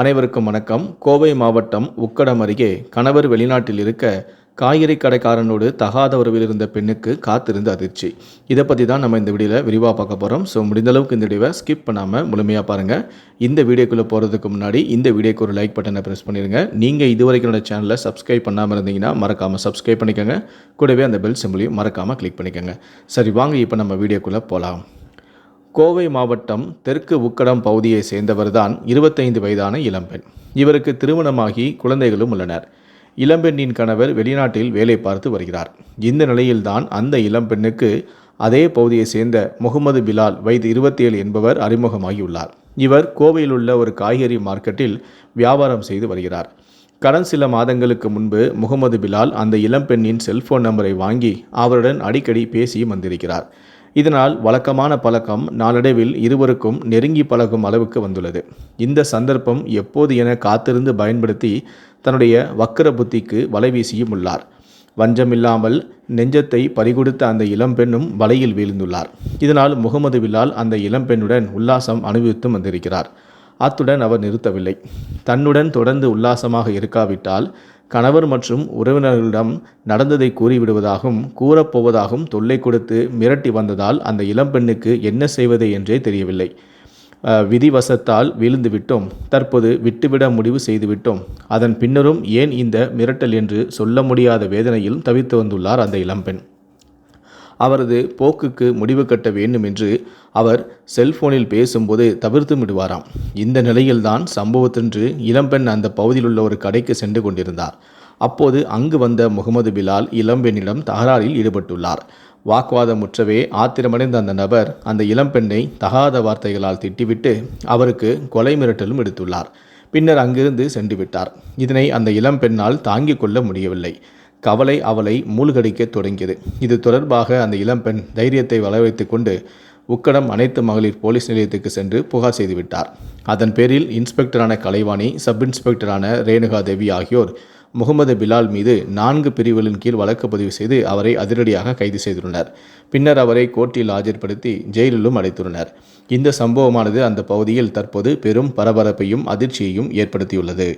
அனைவருக்கும் வணக்கம். கோவை மாவட்டம் உக்கடம் அருகே கணவர் வெளிநாட்டில் இருக்க காய்கறி கடைக்காரனோடு தகாத உறவில் இருந்த பெண்ணுக்கு காத்திருந்த அதிர்ச்சி. இதை பற்றி தான் நம்ம இந்த வீடியோவில் விரிவாக பார்க்க போகிறோம் ஸோ முடிந்த அளவுக்கு இந்த வீடியோவை ஸ்கிப் பண்ணாமல் முழுமையாக பாருங்கள் இந்த வீடியோக்குள்ளே போகிறதுக்கு முன்னாடி இந்த வீடியோக்கு ஒரு லைக் பட்டனை ப்ரெஸ் பண்ணிடுங்க நீங்கள் இதுவரைக்கும் என்னோட சேனலை சப்ஸ்கிரைப் பண்ணாமல் இருந்தீங்கன்னா மறக்காமல் சப்ஸ்கிரைப் பண்ணிக்கோங்க. கூடவே அந்த பெல் சிம்பிளையும் மறக்காமல் கிளிக் பண்ணிக்கோங்க. சரி வாங்க இப்போ நம்ம வீடியோக்குள்ளே போகலாம் கோவை மாவட்டம் தெற்கு உக்கடம் பகுதியை சேர்ந்தவர்தான் இருபத்தைந்து வயதான இளம்பெண். இவருக்கு திருமணமாகி குழந்தைகளும் உள்ளனர். இளம்பெண்ணின் கணவர் வெளிநாட்டில் வேலை பார்த்து வருகிறார். இந்த நிலையில்தான் அந்த இளம்பெண்ணுக்கு அதே பகுதியை சேர்ந்த முகமது பிலால் வயது இருபத்தி ஏழு என்பவர் அறிமுகமாகியுள்ளார். இவர் கோவையில் உள்ள ஒரு காய்கறி மார்க்கெட்டில் வியாபாரம் செய்து வருகிறார். கடன் சில மாதங்களுக்கு முன்பு முகமது பிலால் அந்த இளம்பெண்ணின் செல்போன் நம்பரை வாங்கி அவருடன் அடிக்கடி பேசி வந்திருக்கிறார். இதனால் வழக்கமான பழக்கம் நாளடைவில் இருவருக்கும் நெருங்கி பழகும் அளவுக்கு வந்துள்ளது. இந்த சந்தர்ப்பம் எப்போது என காத்திருந்து பயன்படுத்தி தன்னுடைய வக்கர புத்திக்கு வலை வீசியும் உள்ளார். வஞ்சமில்லாமல் நெஞ்சத்தை பறிகொடுத்த அந்த இளம்பெண்ணும் வலையில் வீழ்ந்துள்ளார். இதனால் முகமது பிலால் அந்த இளம்பெண்ணுடன் உல்லாசம் அனுபவித்து வந்திருக்கிறார். அத்துடன் அவர் நிறுத்தவில்லை. தன்னுடன் தொடர்ந்து உல்லாசமாக இருக்காவிட்டால் கணவர் மற்றும் உறவினர்களிடம் நடந்ததை கூறிவிடுவதாகவும் கூறப்போவதாகவும் தொல்லை கொடுத்து மிரட்டி வந்ததால் அந்த இளம்பெண்ணுக்கு என்ன செய்வது என்றே தெரியவில்லை. விதிவசத்தால் வீழ்ந்து விட்டோம் தற்போது விட்டுவிட முடிவு செய்துவிட்டோம். அதன் பின்னரும் ஏன் இந்த மிரட்டல் என்று சொல்ல முடியாத வேதனையில் தவித்து வந்துள்ளார் அந்த இளம்பெண் அவரது போக்குக்கு முடிவு கட்ட வேண்டும் என்று அவர் செல்போனில் பேசும்போது தவிர்த்து விடுவாராம். இந்த நிலையில்தான் சம்பவத்தன்று இளம்பெண் அந்த பகுதியில் உள்ள ஒரு கடைக்கு சென்று கொண்டிருந்தார். அப்போது அங்கு வந்த முகமது பிலால் இளம்பெண்ணிடம் தகராறில் ஈடுபட்டுள்ளார். வாக்குவாதம் முற்றவே ஆத்திரமடைந்த அந்த நபர் அந்த இளம்பெண்ணை தகாத வார்த்தைகளால் திட்டிவிட்டு அவருக்கு கொலை மிரட்டலும் எடுத்துள்ளார் பின்னர் அங்கிருந்து சென்று விட்டார் இதனை அந்த இளம்பெண்ணால் தாங்கிக் கொள்ள முடியவில்லை. கவலை அவளை மூழ்கடிக்க தொடங்கியது. இது தொடர்பாக அந்த இளம்பெண் தைரியத்தை வரவைத்துக் கொண்டு உக்கடம் அனைத்து மகளிர் போலீஸ் நிலையத்துக்கு சென்று புகார் செய்துவிட்டார். அதன் பேரில் இன்ஸ்பெக்டரான கலைவாணி சப் இன்ஸ்பெக்டரான ரேணுகா தேவி ஆகியோர் முகமது பிலால் மீது நான்கு பிரிவுகளின் கீழ் வழக்கு பதிவு செய்து அவரை அதிரடியாக கைது செய்துள்ளனர். பின்னர் அவரை கோர்ட்டில் ஆஜர்படுத்தி ஜெயிலிலும் அடைத்துள்ளனர். இந்த சம்பவமானது அந்த பகுதியில் தற்போது பெரும் பரபரப்பையும் அதிர்ச்சியையும் ஏற்படுத்தியுள்ளது.